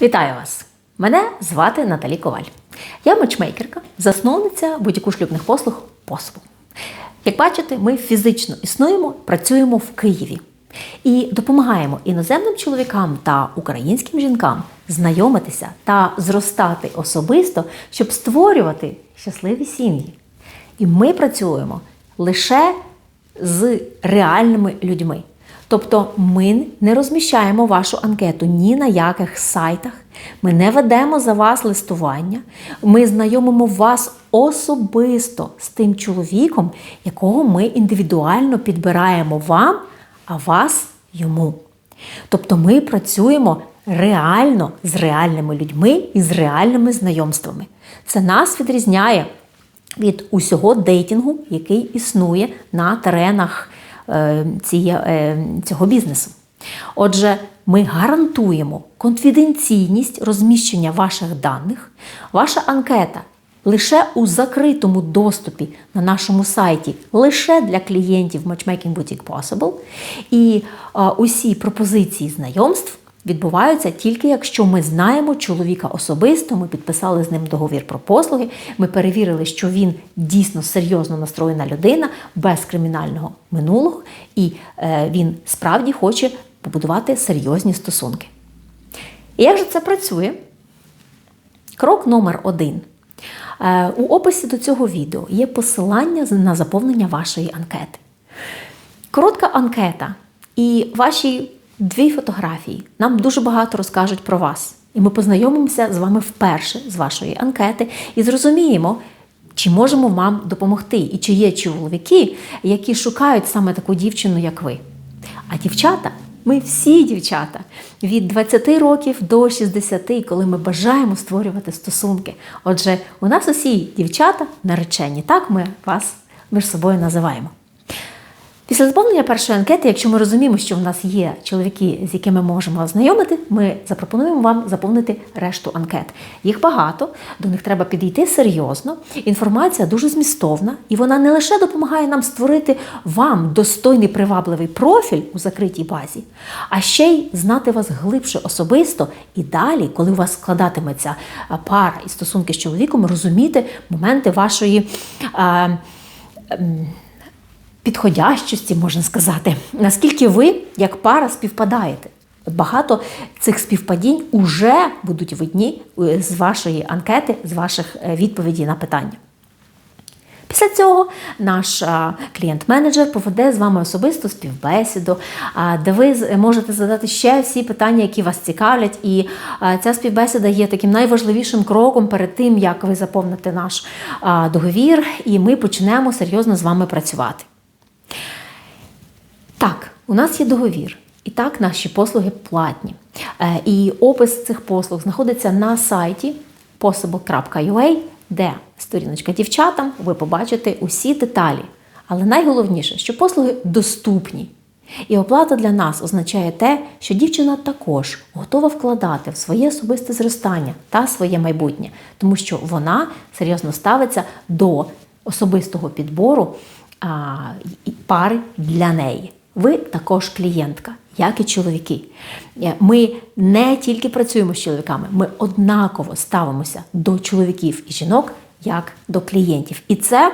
Вітаю вас! Мене звати Наталі Коваль. Я матчмейкерка, засновниця будь-яку шлюбних послуг пособу. Як бачите, ми фізично існуємо, працюємо в Києві і допомагаємо іноземним чоловікам та українським жінкам знайомитися та зростати особисто, щоб створювати щасливі сім'ї. І ми працюємо лише з реальними людьми. Тобто ми не розміщаємо вашу анкету ні на яких сайтах, ми не ведемо за вас листування, ми знайомимо вас особисто з тим чоловіком, якого ми індивідуально підбираємо вам, а вас йому. Тобто ми працюємо реально з реальними людьми і з реальними знайомствами. Це нас відрізняє від усього дейтингу, який існує на теренах цього бізнесу. Отже, ми гарантуємо конфіденційність розміщення ваших даних. Ваша анкета лише у закритому доступі на нашому сайті, лише для клієнтів Matchmaking Boutique Possible. І е, усі пропозиції знайомств відбуваються тільки якщо ми знаємо чоловіка особисто, ми підписали з ним договір про послуги, ми перевірили, що він дійсно серйозно настроєна людина, без кримінального минулого, і е, він справді хоче побудувати серйозні стосунки. І як же це працює? Крок номер один. Е, У описі до цього відео є посилання на заповнення вашої анкети. Коротка анкета і ваші дві фотографії нам дуже багато розкажуть про вас. І ми познайомимося з вами вперше з вашої анкети і зрозуміємо, чи можемо вам допомогти, і чи є чоловіки, які шукають саме таку дівчину, як ви. А дівчата, ми всі дівчата від 20 років до 60, коли ми бажаємо створювати стосунки. Отже, у нас усі дівчата наречені. Так ми вас між собою називаємо. Після заповнення першої анкети, якщо ми розуміємо, що в нас є чоловіки, з якими можемо ознайомити, ми запропонуємо вам заповнити решту анкет. Їх багато, до них треба підійти серйозно. Інформація дуже змістовна, і вона не лише допомагає нам створити вам достойний привабливий профіль у закритій базі, а ще й знати вас глибше особисто і далі, коли у вас складатиметься пара і стосунки з чоловіком, розуміти моменти вашої. а, ем, підходящості, можна сказати, наскільки ви як пара співпадаєте. Багато цих співпадінь уже будуть видні е, з вашої анкети, з ваших е, відповідей на питання. Після цього наш клієнт-менеджер поведе з вами особисто співбесіду, де ви можете задати ще всі питання, які вас цікавлять. І ця співбесіда є таким найважливішим кроком перед тим, як ви заповните наш договір, і ми почнемо серйозно з вами працювати. Так, у нас є договір. І так, наші послуги платні. Е, І опис цих послуг знаходиться на сайті possible.ua, де сторіночка дівчатам, ви побачите усі деталі. Але найголовніше, що послуги доступні. І оплата для нас означає те, що дівчина також готова вкладати в своє особисте зростання та своє майбутнє, тому що вона серйозно ставиться до особистого підбору пари для неї. Ви також клієнтка, як і чоловіки. Е, Ми не тільки працюємо з чоловіками, ми однаково ставимося до чоловіків і жінок як до клієнтів. І це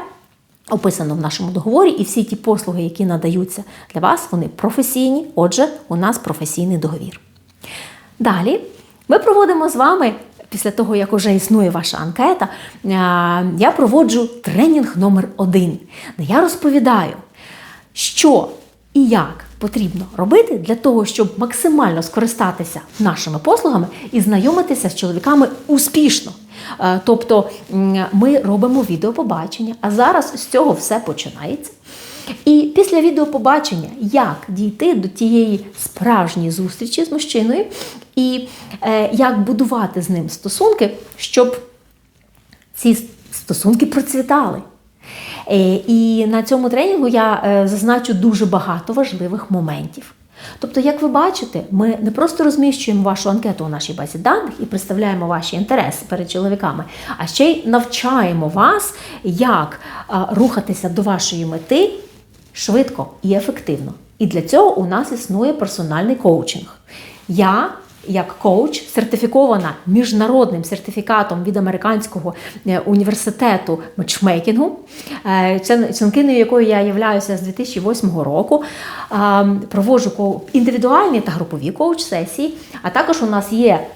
описано в нашому договорі, і всі ті послуги, які надаються для вас, вони професійні. Отже, у нас професійний договір. Далі ми проводимо з вами. Після того, як вже існує ваша анкета, я проводжу тренінг номер один, де я розповідаю, що і як потрібно робити для того, щоб максимально скористатися нашими послугами і знайомитися з чоловіками успішно. Тобто ми робимо відеопобачення, а зараз з цього все починається. І після відеопобачення, як дійти до тієї справжньої зустрічі з мужчиною, і е, як будувати з ним стосунки, щоб ці стосунки процвітали. Е, І на цьому тренінгу я е, зазначу дуже багато важливих моментів. Тобто, як ви бачите, ми не просто розміщуємо вашу анкету у нашій базі даних і представляємо ваші інтереси перед чоловіками, а ще й навчаємо вас, як рухатися до вашої мети швидко і ефективно. І для цього у нас існує персональний коучинг. Я як коуч, сертифікована міжнародним сертифікатом від американського е, університету матчмейкінгу, е, членкиною якої я являюся з 2008 року. А, Проводжу індивідуальні та групові коуч-сесії. А також у нас є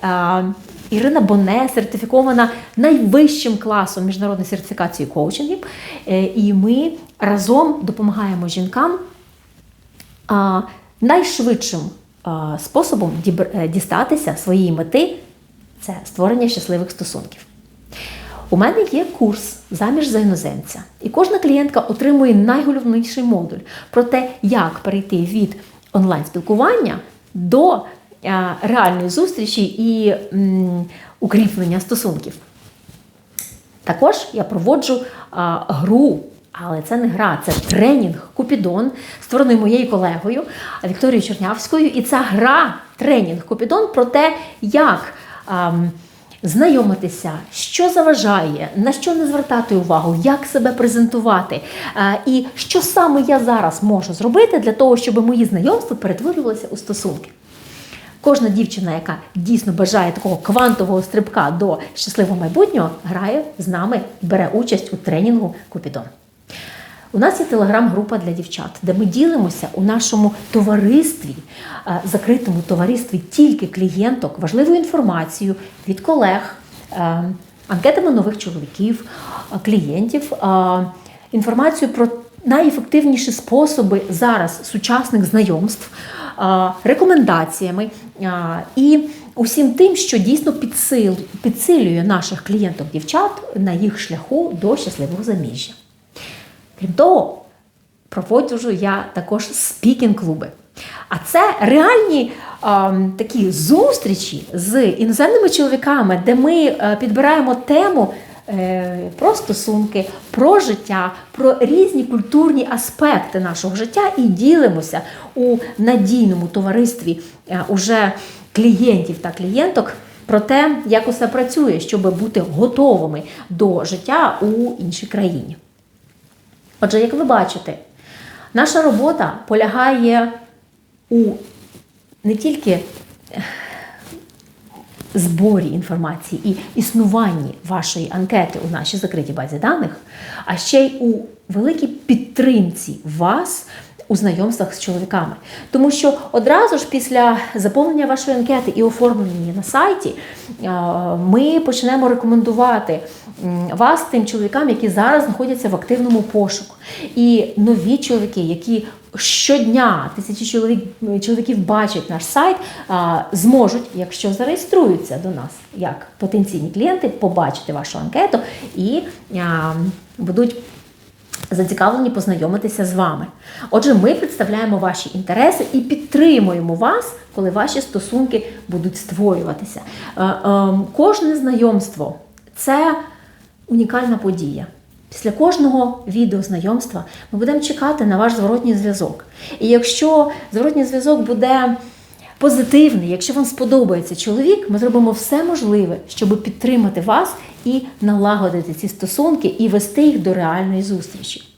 Ірина Боне, сертифікована найвищим класом міжнародної сертифікації коучингів. Е, І ми разом допомагаємо жінкам найшвидшим способом е, дістатися своєї мети це створення щасливих стосунків. У мене є курс заміж за іноземця, і кожна клієнтка отримує найголовніший модуль про те, як перейти від онлайн-спілкування до реальної зустрічі і укріплення стосунків. Також я проводжу гру, але це не гра, це тренінг Купідон, створений моєю колегою Вікторією Чернявською. І ця гра, тренінг Купідон про те, як ам, знайомитися, що заважає, на що не звертати увагу, як себе презентувати, а, і що саме я зараз можу зробити для того, щоб мої знайомства перетворювалися у стосунки. Кожна дівчина, яка дійсно бажає такого квантового стрибка до щасливого майбутнього, грає з нами бере участь у тренінгу Купідон. У нас є телеграм-група для дівчат, де ми ділимося у нашому товаристві, е, закритому товаристві тільки клієнток, важливою інформацією від колег, е, анкетами нових чоловіків, е, клієнтів, інформацію про найефективніші способи зараз сучасних знайомств, рекомендаціями і усім тим, що дійсно підсилює наших клієнток-дівчат на їх шляху до щасливого заміжжя. Крім того, проводжу я також спікінг-клуби. А це реальні ем, такі зустрічі з іноземними чоловіками, де ми е, підбираємо тему е, про стосунки, про життя, про різні культурні аспекти нашого життя і ділимося у надійному товаристві е, уже клієнтів та клієнток про те, як усе працює, щоб бути готовими до життя у іншій країні. Отже, як ви бачите, наша робота полягає у не тільки зборі інформації і існуванні вашої анкети у нашій закритій базі даних, а ще й у великій підтримці вас у знайомствах з чоловіками. Тому що одразу ж після заповнення вашої анкети і оформлення на сайті е, ми почнемо рекомендувати вас тим чоловікам, які зараз знаходяться в активному пошуку. І нові чоловіки, які щодня тисячі чоловік, чоловіків бачать наш сайт, а, зможуть, якщо зареєструються до нас як потенційні клієнти, побачити вашу анкету і а, будуть зацікавлені познайомитися з вами. Отже, ми представляємо ваші інтереси і підтримуємо вас, коли ваші стосунки будуть створюватися. Е, е, Кожне знайомство це унікальна подія. Після кожного відеознайомства ми будемо чекати на ваш зворотній зв'язок. І якщо зворотній зв'язок буде позитивний, якщо вам сподобається чоловік, ми зробимо все можливе, щоб підтримати вас і налагодити ці стосунки і вести їх до реальної зустрічі.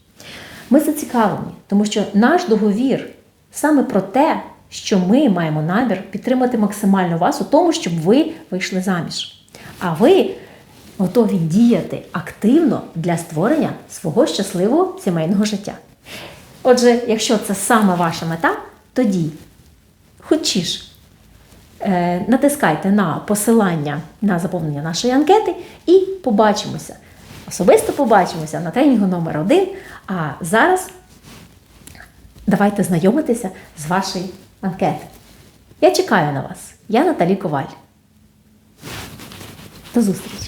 Ми зацікавлені, тому що наш договір саме про те, що ми маємо намір підтримати максимально вас у тому, щоб ви вийшли заміж. А ви готові діяти активно для створення свого щасливого сімейного життя. Отже, якщо це саме ваша мета, тоді хочеш е, натискайте на посилання на заповнення нашої анкети і побачимося. Особисто побачимося на тренінгу номер один. А зараз давайте знайомитися з вашої анкети. Я чекаю на вас. Я Наталі Коваль. До зустрічі!